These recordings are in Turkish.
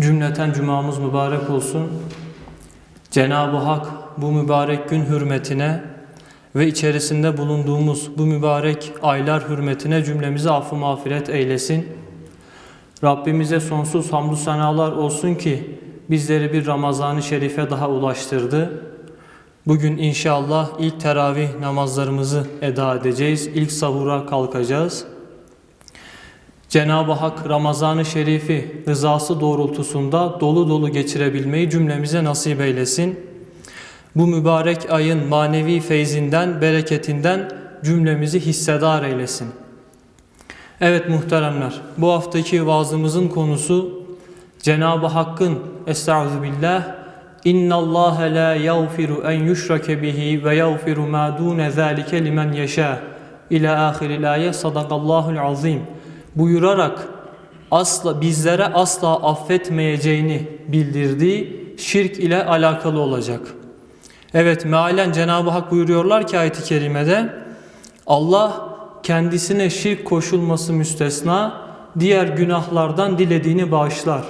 Cümleten cumamız mübarek olsun. Cenab-ı Hak bu mübarek gün hürmetine ve içerisinde bulunduğumuz bu mübarek aylar hürmetine cümlemizi affı mağfiret eylesin. Rabbimize sonsuz hamdü senalar olsun ki bizleri bir Ramazan-ı Şerife daha ulaştırdı. Bugün inşallah ilk teravih namazlarımızı eda edeceğiz. İlk sahura kalkacağız. Cenab-ı Hak Ramazan-ı Şerif'i rızası doğrultusunda dolu dolu geçirebilmeyi cümlemize nasip eylesin. Bu mübarek ayın manevi feyzinden, bereketinden cümlemizi hissedar eylesin. Evet muhteremler, bu haftaki vaazımızın konusu Cenab-ı Hakk'ın Estağfirullah İnna Allah la yağfiru en yushrake bihi ve yağfiru ma dun zalike limen yasha ila ahiril ayet sadakallahul azim buyurarak asla bizlere asla affetmeyeceğini bildirdiği şirk ile alakalı olacak. Evet mealen Cenab-ı Hak buyuruyorlar ki ayet-i kerimede Allah kendisine şirk koşulması müstesna diğer günahlardan dilediğini bağışlar.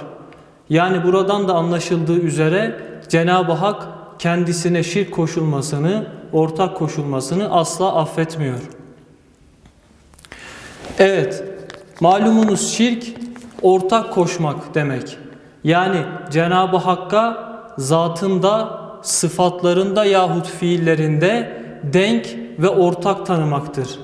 Yani buradan da anlaşıldığı üzere Cenab-ı Hak kendisine şirk koşulmasını, ortak koşulmasını asla affetmiyor. Evet, malumunuz şirk ortak koşmak demek. Yani Cenab-ı Hakk'a zatında, sıfatlarında yahut fiillerinde denk ve ortak tanımaktır.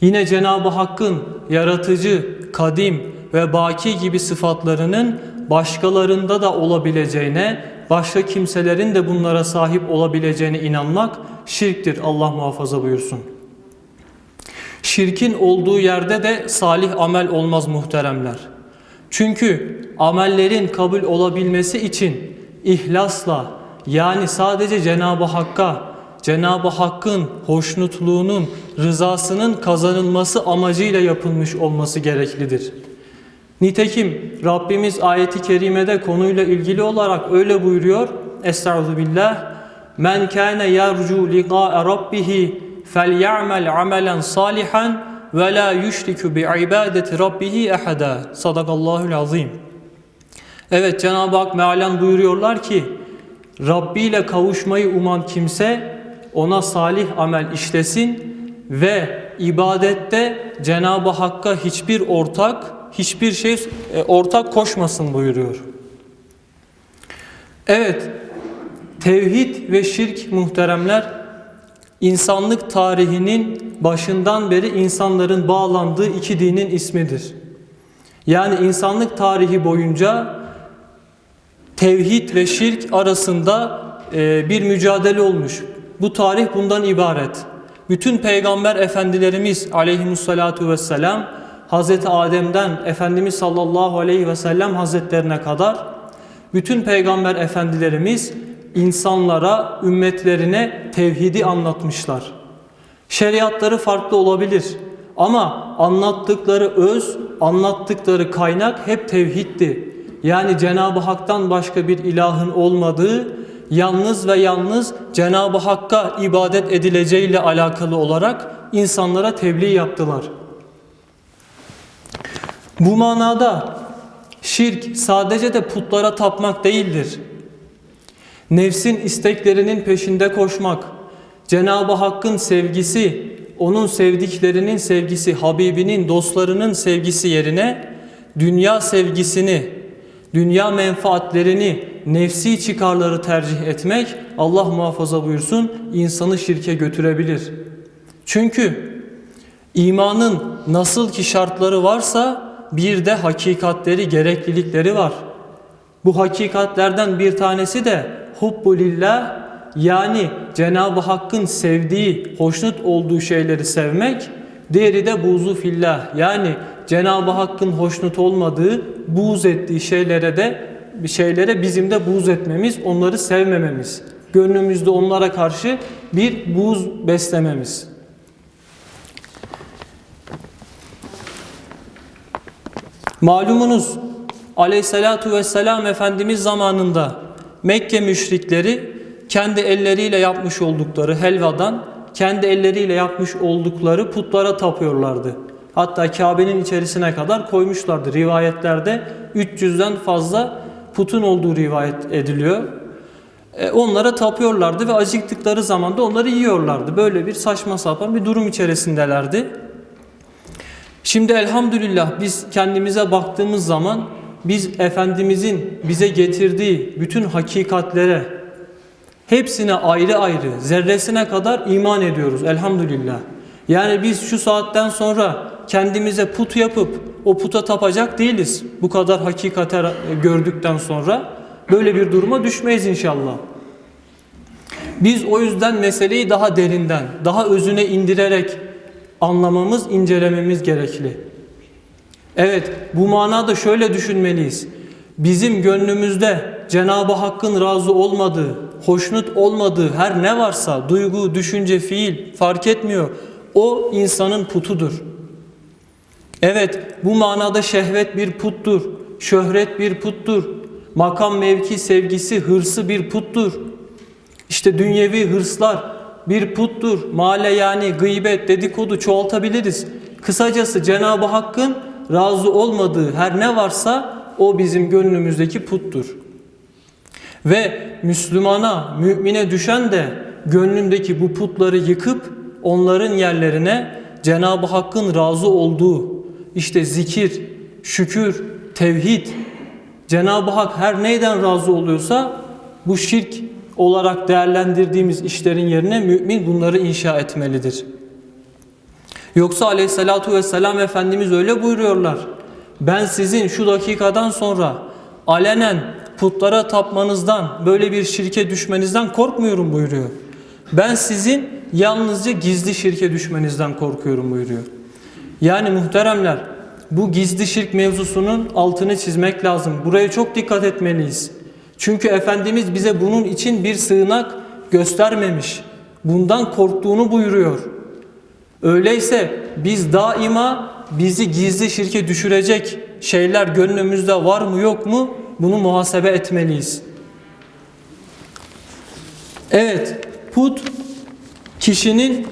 Yine Cenab-ı Hakk'ın yaratıcı, kadim ve baki gibi sıfatlarının başkalarında da olabileceğine, başka kimselerin de bunlara sahip olabileceğine inanmak şirktir. Allah muhafaza buyursun. Şirkin olduğu yerde de salih amel olmaz muhteremler. Çünkü amellerin kabul olabilmesi için ihlasla yani sadece Cenab-ı Hakk'a, Cenab-ı Hakk'ın hoşnutluğunun, rızasının kazanılması amacıyla yapılmış olması gereklidir. Nitekim Rabbimiz ayeti kerimede konuyla ilgili olarak öyle buyuruyor. Estağfirullah. Men kana yercu liqa'a rabbih salihan ve la yushriku bi ibadeti rabbih ahada. Sadakallahul azim. Evet Cenab-ı Hak mealen buyuruyorlar ki Rabbi ile kavuşmayı uman kimse ona salih amel işlesin ve ibadette Cenab-ı Hakk'a hiçbir ortak, hiçbir şey e, ortak koşmasın buyuruyor. Evet, tevhid ve şirk muhteremler insanlık tarihinin başından beri insanların bağlandığı iki dinin ismidir. Yani insanlık tarihi boyunca tevhid ve şirk arasında e, bir mücadele olmuş. Bu tarih bundan ibaret. Bütün peygamber efendilerimiz aleyhimussalatu vesselam Hazreti Adem'den Efendimiz sallallahu aleyhi ve sellem hazretlerine kadar bütün peygamber efendilerimiz insanlara, ümmetlerine tevhidi anlatmışlar. Şeriatları farklı olabilir ama anlattıkları öz, anlattıkları kaynak hep tevhiddi. Yani Cenab-ı Hak'tan başka bir ilahın olmadığı, yalnız ve yalnız Cenab-ı Hakk'a ibadet edileceğiyle alakalı olarak insanlara tebliğ yaptılar. Bu manada şirk sadece de putlara tapmak değildir. Nefsin isteklerinin peşinde koşmak, Cenab-ı Hakk'ın sevgisi, onun sevdiklerinin sevgisi, Habibinin, dostlarının sevgisi yerine dünya sevgisini, dünya menfaatlerini, nefsi çıkarları tercih etmek Allah muhafaza buyursun insanı şirke götürebilir. Çünkü imanın nasıl ki şartları varsa bir de hakikatleri, gereklilikleri var. Bu hakikatlerden bir tanesi de hubbulillah yani Cenab-ı Hakk'ın sevdiği, hoşnut olduğu şeyleri sevmek. Diğeri de buzu fillah yani Cenab-ı Hakk'ın hoşnut olmadığı, buğz ettiği şeylere de şeylere bizim de buğz etmemiz, onları sevmememiz. Gönlümüzde onlara karşı bir buğz beslememiz. Malumunuz aleyhissalatu vesselam Efendimiz zamanında Mekke müşrikleri kendi elleriyle yapmış oldukları helvadan, kendi elleriyle yapmış oldukları putlara tapıyorlardı. Hatta Kabe'nin içerisine kadar koymuşlardı. Rivayetlerde 300'den fazla putun olduğu rivayet ediliyor. E, onlara tapıyorlardı ve acıktıkları zaman da onları yiyorlardı. Böyle bir saçma sapan bir durum içerisindelerdi. Şimdi elhamdülillah biz kendimize baktığımız zaman biz Efendimizin bize getirdiği bütün hakikatlere hepsine ayrı ayrı zerresine kadar iman ediyoruz elhamdülillah. Yani biz şu saatten sonra kendimize put yapıp o puta tapacak değiliz. Bu kadar hakikate gördükten sonra böyle bir duruma düşmeyiz inşallah. Biz o yüzden meseleyi daha derinden, daha özüne indirerek anlamamız, incelememiz gerekli. Evet, bu manada şöyle düşünmeliyiz. Bizim gönlümüzde Cenab-ı Hakk'ın razı olmadığı, hoşnut olmadığı her ne varsa, duygu, düşünce, fiil fark etmiyor. O insanın putudur. Evet, bu manada şehvet bir puttur, şöhret bir puttur, makam mevki sevgisi, hırsı bir puttur. İşte dünyevi hırslar bir puttur. Male yani gıybet, dedikodu çoğaltabiliriz. Kısacası Cenab-ı Hakk'ın razı olmadığı her ne varsa o bizim gönlümüzdeki puttur. Ve Müslümana, mümine düşen de gönlündeki bu putları yıkıp onların yerlerine Cenab-ı Hakk'ın razı olduğu işte zikir, şükür, tevhid Cenab-ı Hak her neyden razı oluyorsa bu şirk olarak değerlendirdiğimiz işlerin yerine mümin bunları inşa etmelidir. Yoksa aleyhissalatu vesselam Efendimiz öyle buyuruyorlar. Ben sizin şu dakikadan sonra alenen putlara tapmanızdan, böyle bir şirke düşmenizden korkmuyorum buyuruyor. Ben sizin yalnızca gizli şirke düşmenizden korkuyorum buyuruyor. Yani muhteremler bu gizli şirk mevzusunun altını çizmek lazım. Buraya çok dikkat etmeliyiz. Çünkü Efendimiz bize bunun için bir sığınak göstermemiş. Bundan korktuğunu buyuruyor. Öyleyse biz daima bizi gizli şirke düşürecek şeyler gönlümüzde var mı yok mu bunu muhasebe etmeliyiz. Evet, put kişinin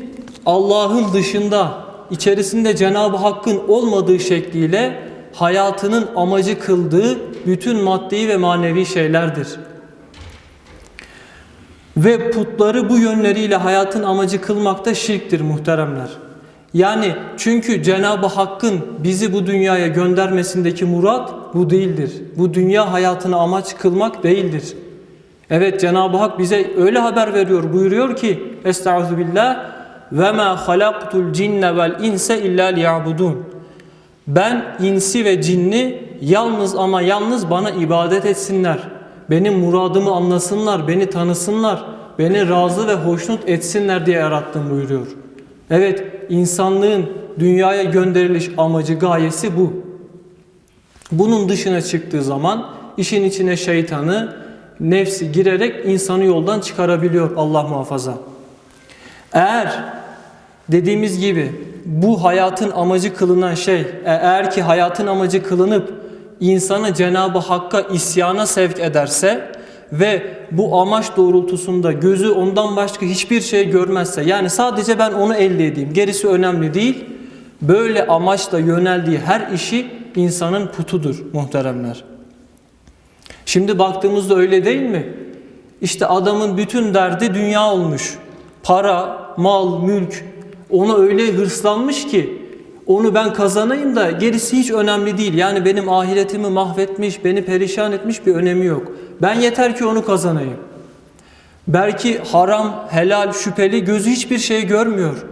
Allah'ın dışında içerisinde Cenab-ı Hakk'ın olmadığı şekliyle hayatının amacı kıldığı bütün maddi ve manevi şeylerdir. Ve putları bu yönleriyle hayatın amacı kılmakta şirktir muhteremler. Yani çünkü Cenab-ı Hakk'ın bizi bu dünyaya göndermesindeki murat bu değildir. Bu dünya hayatını amaç kılmak değildir. Evet Cenab-ı Hak bize öyle haber veriyor buyuruyor ki Estağfirullah ve ma halaktul cinne vel inse illa liyabudun. Ben insi ve cinni yalnız ama yalnız bana ibadet etsinler. Benim muradımı anlasınlar, beni tanısınlar, beni razı ve hoşnut etsinler diye yarattım buyuruyor. Evet, insanlığın dünyaya gönderiliş amacı, gayesi bu. Bunun dışına çıktığı zaman işin içine şeytanı, nefsi girerek insanı yoldan çıkarabiliyor Allah muhafaza. Eğer dediğimiz gibi bu hayatın amacı kılınan şey e, eğer ki hayatın amacı kılınıp insanı Cenab-ı Hakk'a isyana sevk ederse ve bu amaç doğrultusunda gözü ondan başka hiçbir şey görmezse yani sadece ben onu elde edeyim gerisi önemli değil böyle amaçla yöneldiği her işi insanın putudur muhteremler. Şimdi baktığımızda öyle değil mi? İşte adamın bütün derdi dünya olmuş. Para, mal, mülk onu öyle hırslanmış ki onu ben kazanayım da gerisi hiç önemli değil. Yani benim ahiretimi mahvetmiş, beni perişan etmiş bir önemi yok. Ben yeter ki onu kazanayım. Belki haram, helal, şüpheli gözü hiçbir şey görmüyor.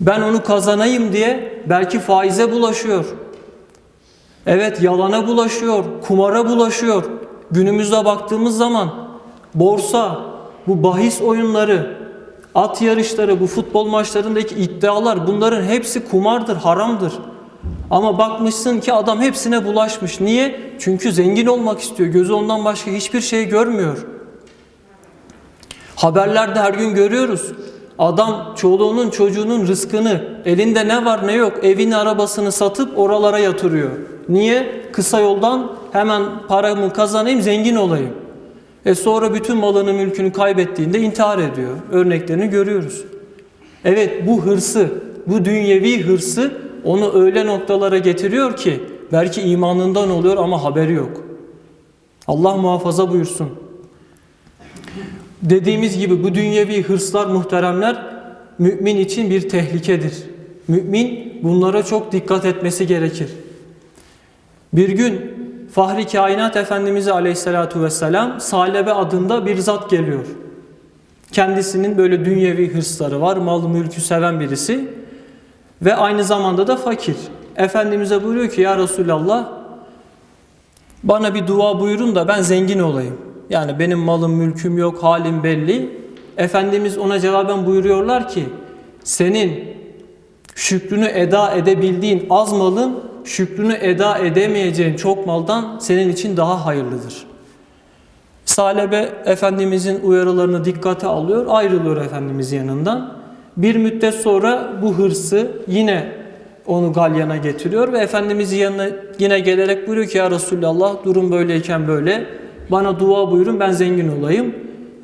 Ben onu kazanayım diye belki faize bulaşıyor. Evet yalana bulaşıyor, kumara bulaşıyor. Günümüzde baktığımız zaman borsa, bu bahis oyunları, at yarışları, bu futbol maçlarındaki iddialar bunların hepsi kumardır, haramdır. Ama bakmışsın ki adam hepsine bulaşmış. Niye? Çünkü zengin olmak istiyor. Gözü ondan başka hiçbir şey görmüyor. Haberlerde her gün görüyoruz. Adam çoluğunun çocuğunun rızkını elinde ne var ne yok evini arabasını satıp oralara yatırıyor. Niye? Kısa yoldan hemen paramı kazanayım zengin olayım. E sonra bütün malını mülkünü kaybettiğinde intihar ediyor. Örneklerini görüyoruz. Evet bu hırsı, bu dünyevi hırsı onu öyle noktalara getiriyor ki belki imanından oluyor ama haberi yok. Allah muhafaza buyursun. Dediğimiz gibi bu dünyevi hırslar muhteremler mümin için bir tehlikedir. Mümin bunlara çok dikkat etmesi gerekir. Bir gün Fahri Kainat Efendimiz Aleyhisselatü Vesselam Salebe adında bir zat geliyor. Kendisinin böyle dünyevi hırsları var, mal mülkü seven birisi ve aynı zamanda da fakir. Efendimiz'e buyuruyor ki ya Resulallah bana bir dua buyurun da ben zengin olayım. Yani benim malım mülküm yok, halim belli. Efendimiz ona cevaben buyuruyorlar ki senin şükrünü eda edebildiğin az malın şükrünü eda edemeyeceğin çok maldan senin için daha hayırlıdır. Salebe Efendimizin uyarılarını dikkate alıyor, ayrılıyor Efendimiz yanından. Bir müddet sonra bu hırsı yine onu galyana getiriyor ve Efendimizin yanına yine gelerek buyuruyor ki ya Resulallah durum böyleyken böyle bana dua buyurun ben zengin olayım.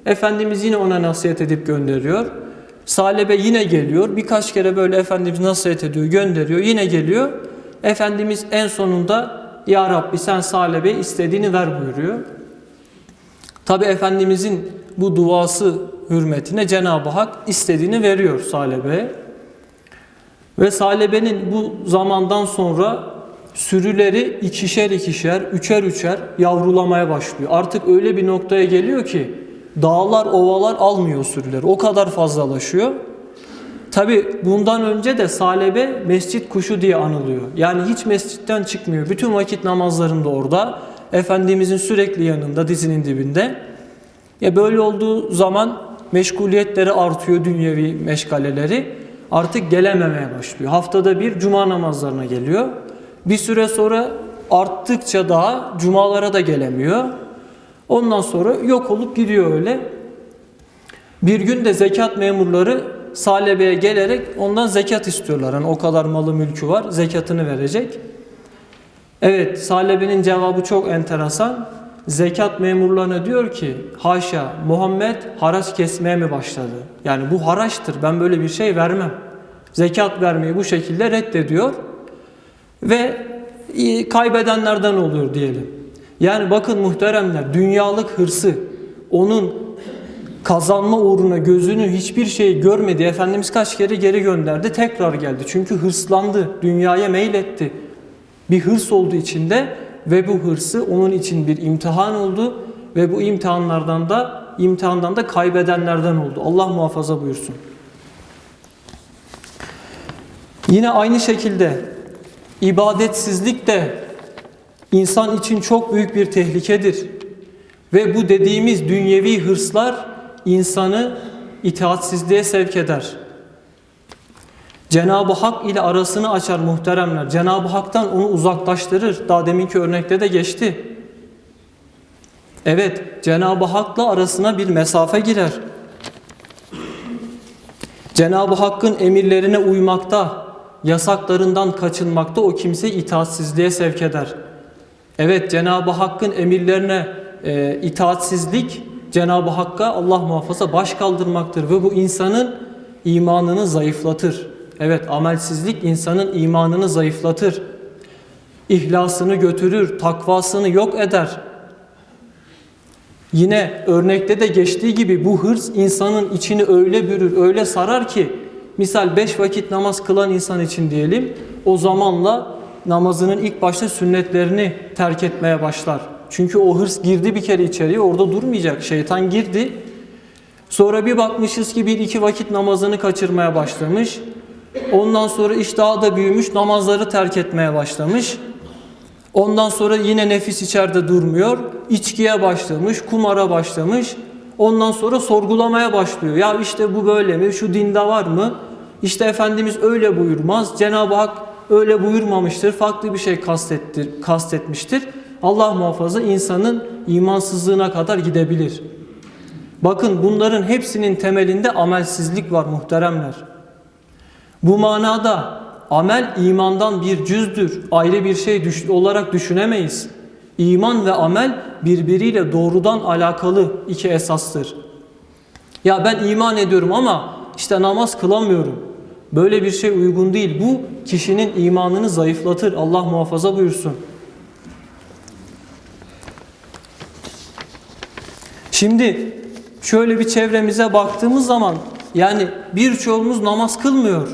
Efendimiz yine ona nasihat edip gönderiyor. Salebe yine geliyor. Birkaç kere böyle Efendimiz nasihat ediyor, gönderiyor. Yine geliyor. Efendimiz en sonunda Ya Rabbi sen Salebe istediğini ver buyuruyor. Tabi Efendimizin bu duası hürmetine Cenab-ı Hak istediğini veriyor Salebe'ye. Ve Salebe'nin bu zamandan sonra sürüleri ikişer ikişer, üçer üçer yavrulamaya başlıyor. Artık öyle bir noktaya geliyor ki dağlar, ovalar almıyor sürüleri. O kadar fazlalaşıyor. Tabi bundan önce de Salebe mescit kuşu diye anılıyor. Yani hiç mescitten çıkmıyor. Bütün vakit namazlarında orada. Efendimizin sürekli yanında, dizinin dibinde. Ya böyle olduğu zaman meşguliyetleri artıyor, dünyevi meşgaleleri. Artık gelememeye başlıyor. Haftada bir cuma namazlarına geliyor. Bir süre sonra arttıkça daha cumalara da gelemiyor. Ondan sonra yok olup gidiyor öyle. Bir gün de zekat memurları Salebe'ye gelerek ondan zekat istiyorlar. Hani o kadar malı mülkü var, zekatını verecek. Evet, Salebe'nin cevabı çok enteresan. Zekat memurlarına diyor ki, haşa Muhammed haraç kesmeye mi başladı? Yani bu haraçtır, ben böyle bir şey vermem. Zekat vermeyi bu şekilde reddediyor ve kaybedenlerden oluyor diyelim. Yani bakın muhteremler, dünyalık hırsı, onun kazanma uğruna gözünü hiçbir şey görmedi. Efendimiz kaç kere geri gönderdi, tekrar geldi. Çünkü hırslandı, dünyaya meyletti. Bir hırs oldu içinde ve bu hırsı onun için bir imtihan oldu ve bu imtihanlardan da imtihandan da kaybedenlerden oldu. Allah muhafaza buyursun. Yine aynı şekilde ibadetsizlik de insan için çok büyük bir tehlikedir. Ve bu dediğimiz dünyevi hırslar insanı itaatsizliğe sevk eder. Cenab-ı Hak ile arasını açar muhteremler. Cenab-ı Hak'tan onu uzaklaştırır. Daha deminki örnekte de geçti. Evet, Cenab-ı Hak'la arasına bir mesafe girer. Cenab-ı Hakk'ın emirlerine uymakta, yasaklarından kaçınmakta o kimseyi itaatsizliğe sevk eder. Evet, Cenab-ı Hakk'ın emirlerine e, itaatsizlik Cenab-ı Hakk'a Allah muhafaza baş kaldırmaktır ve bu insanın imanını zayıflatır. Evet amelsizlik insanın imanını zayıflatır. İhlasını götürür, takvasını yok eder. Yine örnekte de geçtiği gibi bu hırs insanın içini öyle bürür, öyle sarar ki misal beş vakit namaz kılan insan için diyelim o zamanla namazının ilk başta sünnetlerini terk etmeye başlar. Çünkü o hırs girdi bir kere içeriye orada durmayacak. Şeytan girdi. Sonra bir bakmışız ki bir iki vakit namazını kaçırmaya başlamış. Ondan sonra iş daha da büyümüş namazları terk etmeye başlamış. Ondan sonra yine nefis içeride durmuyor. İçkiye başlamış, kumara başlamış. Ondan sonra sorgulamaya başlıyor. Ya işte bu böyle mi? Şu dinde var mı? İşte Efendimiz öyle buyurmaz. Cenab-ı Hak öyle buyurmamıştır. Farklı bir şey kastettir, kastetmiştir. Allah muhafaza insanın imansızlığına kadar gidebilir. Bakın bunların hepsinin temelinde amelsizlik var muhteremler. Bu manada amel imandan bir cüzdür. Ayrı bir şey olarak düşünemeyiz. İman ve amel birbiriyle doğrudan alakalı iki esastır. Ya ben iman ediyorum ama işte namaz kılamıyorum. Böyle bir şey uygun değil. Bu kişinin imanını zayıflatır. Allah muhafaza buyursun. Şimdi şöyle bir çevremize baktığımız zaman yani birçoğumuz namaz kılmıyor.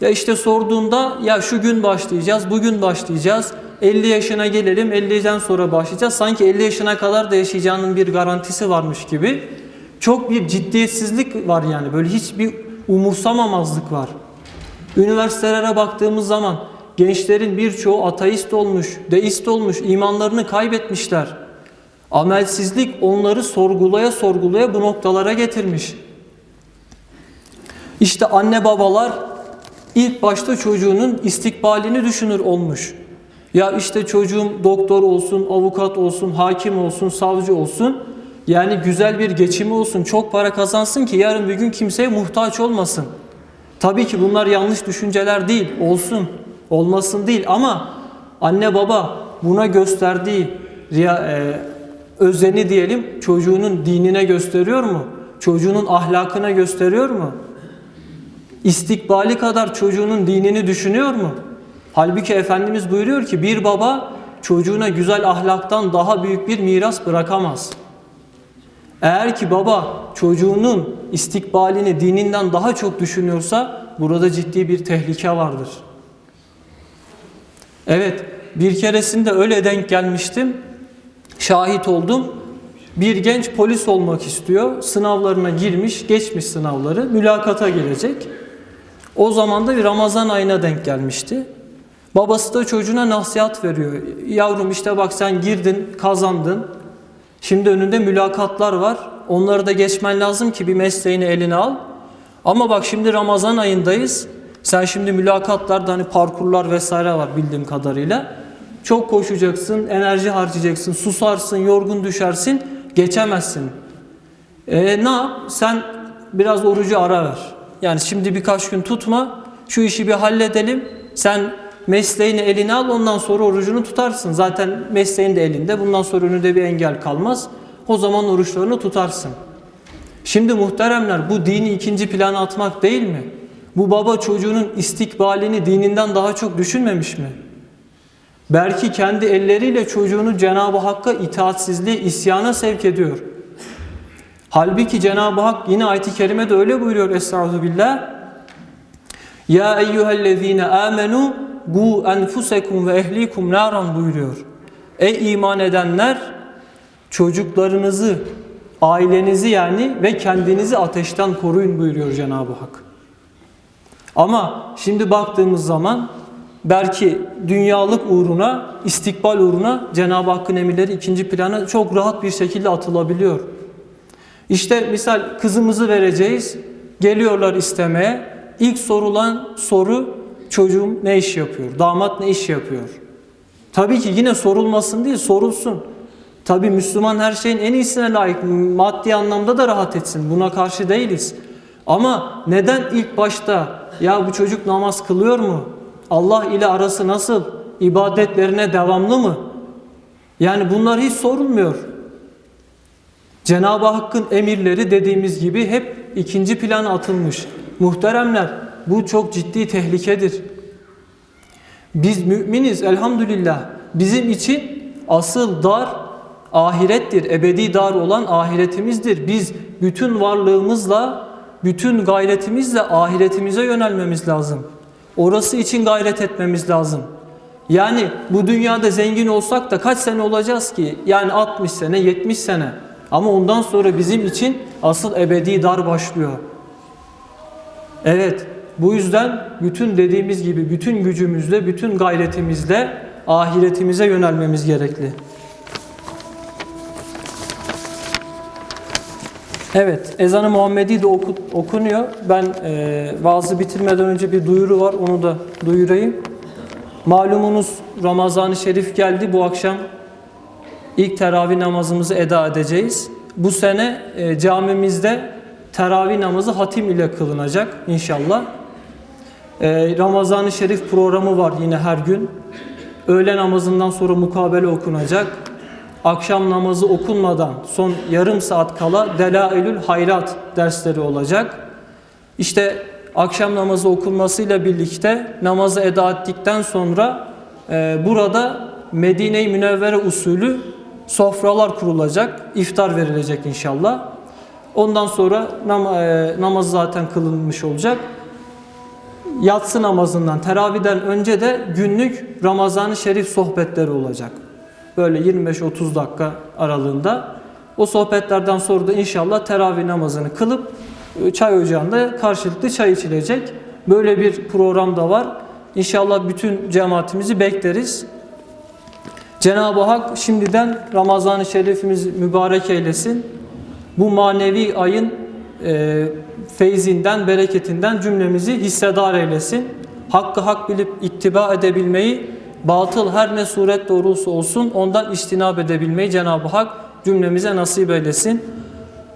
Ya işte sorduğunda ya şu gün başlayacağız, bugün başlayacağız. 50 yaşına gelelim, 50'den sonra başlayacağız. Sanki 50 yaşına kadar da yaşayacağının bir garantisi varmış gibi. Çok bir ciddiyetsizlik var yani. Böyle hiçbir umursamamazlık var. Üniversitelere baktığımız zaman gençlerin birçoğu ateist olmuş, deist olmuş, imanlarını kaybetmişler. Amelsizlik onları sorgulaya sorgulaya bu noktalara getirmiş. İşte anne babalar ilk başta çocuğunun istikbalini düşünür olmuş. Ya işte çocuğum doktor olsun, avukat olsun, hakim olsun, savcı olsun. Yani güzel bir geçimi olsun, çok para kazansın ki yarın bir gün kimseye muhtaç olmasın. Tabii ki bunlar yanlış düşünceler değil, olsun, olmasın değil ama anne baba buna gösterdiği e, özeni diyelim çocuğunun dinine gösteriyor mu? Çocuğunun ahlakına gösteriyor mu? İstikbali kadar çocuğunun dinini düşünüyor mu? Halbuki Efendimiz buyuruyor ki bir baba çocuğuna güzel ahlaktan daha büyük bir miras bırakamaz. Eğer ki baba çocuğunun istikbalini dininden daha çok düşünüyorsa burada ciddi bir tehlike vardır. Evet bir keresinde öyle denk gelmiştim. Şahit oldum. Bir genç polis olmak istiyor. Sınavlarına girmiş, geçmiş sınavları. Mülakata gelecek. O zaman da bir Ramazan ayına denk gelmişti. Babası da çocuğuna nasihat veriyor. Yavrum işte bak sen girdin, kazandın. Şimdi önünde mülakatlar var. Onları da geçmen lazım ki bir mesleğini eline al. Ama bak şimdi Ramazan ayındayız. Sen şimdi mülakatlarda hani parkurlar vesaire var bildiğim kadarıyla. Çok koşacaksın, enerji harcayacaksın, susarsın, yorgun düşersin, geçemezsin. E, ne yap? Sen biraz orucu ara ver. Yani şimdi birkaç gün tutma, şu işi bir halledelim. Sen mesleğini eline al, ondan sonra orucunu tutarsın. Zaten mesleğin de elinde, bundan sonra önünde bir engel kalmaz. O zaman oruçlarını tutarsın. Şimdi muhteremler bu dini ikinci plana atmak değil mi? Bu baba çocuğunun istikbalini dininden daha çok düşünmemiş mi? Belki kendi elleriyle çocuğunu Cenab-ı Hakk'a itaatsizliğe, isyana sevk ediyor. Halbuki Cenab-ı Hak yine ayet-i kerimede öyle buyuruyor Estağfurullah. billah. Ya eyyühellezine amenu bu enfusekum ve ehlikum naran buyuruyor. Ey iman edenler çocuklarınızı, ailenizi yani ve kendinizi ateşten koruyun buyuruyor Cenab-ı Hak. Ama şimdi baktığımız zaman belki dünyalık uğruna, istikbal uğruna Cenab-ı Hakk'ın emirleri ikinci plana çok rahat bir şekilde atılabiliyor. İşte misal kızımızı vereceğiz, geliyorlar istemeye. İlk sorulan soru çocuğum ne iş yapıyor, damat ne iş yapıyor? Tabii ki yine sorulmasın değil, sorulsun. Tabii Müslüman her şeyin en iyisine layık, maddi anlamda da rahat etsin. Buna karşı değiliz. Ama neden ilk başta ya bu çocuk namaz kılıyor mu? Allah ile arası nasıl? İbadetlerine devamlı mı? Yani bunlar hiç sorulmuyor. Cenab-ı Hakk'ın emirleri dediğimiz gibi hep ikinci plana atılmış. Muhteremler bu çok ciddi tehlikedir. Biz müminiz elhamdülillah. Bizim için asıl dar ahirettir. Ebedi dar olan ahiretimizdir. Biz bütün varlığımızla, bütün gayretimizle ahiretimize yönelmemiz lazım. Orası için gayret etmemiz lazım. Yani bu dünyada zengin olsak da kaç sene olacağız ki? Yani 60 sene, 70 sene. Ama ondan sonra bizim için asıl ebedi dar başlıyor. Evet, bu yüzden bütün dediğimiz gibi bütün gücümüzle, bütün gayretimizle ahiretimize yönelmemiz gerekli. Evet, ezanı Muhammedi de oku, okunuyor. Ben e, vaazı bitirmeden önce bir duyuru var, onu da duyurayım. Malumunuz Ramazan-ı Şerif geldi. Bu akşam ilk teravih namazımızı eda edeceğiz. Bu sene e, camimizde teravih namazı hatim ile kılınacak inşallah. E, Ramazan-ı Şerif programı var yine her gün. Öğle namazından sonra mukabele okunacak. Akşam namazı okunmadan son yarım saat kala Delailül Hayrat dersleri olacak. İşte akşam namazı okunmasıyla birlikte namazı eda ettikten sonra e, burada Medine-i Münevvere usulü sofralar kurulacak, iftar verilecek inşallah. Ondan sonra nam e, namaz zaten kılınmış olacak. Yatsı namazından, teravihden önce de günlük Ramazan-ı Şerif sohbetleri olacak. Böyle 25-30 dakika aralığında. O sohbetlerden sonra da inşallah teravih namazını kılıp e, çay ocağında karşılıklı çay içilecek. Böyle bir program da var. İnşallah bütün cemaatimizi bekleriz. Cenab-ı Hak şimdiden Ramazan-ı Şerifimizi mübarek eylesin. Bu manevi ayın e, feyzinden, bereketinden cümlemizi hissedar eylesin. Hakkı hak bilip ittiba edebilmeyi, batıl her ne suret doğrusu olsun ondan istinab edebilmeyi Cenab-ı Hak cümlemize nasip eylesin.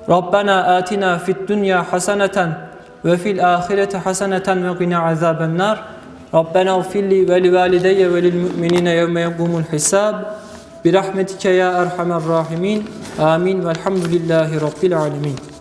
Rabbena atina fid dünya haseneten ve fil ahireti haseneten ve gina azaben nar. Rabbena ufilli ve li valideyye ve lil müminine yevme yegumul hisab. Birahmetike ya erhamer rahimin. Amin velhamdülillahi rabbil alemin.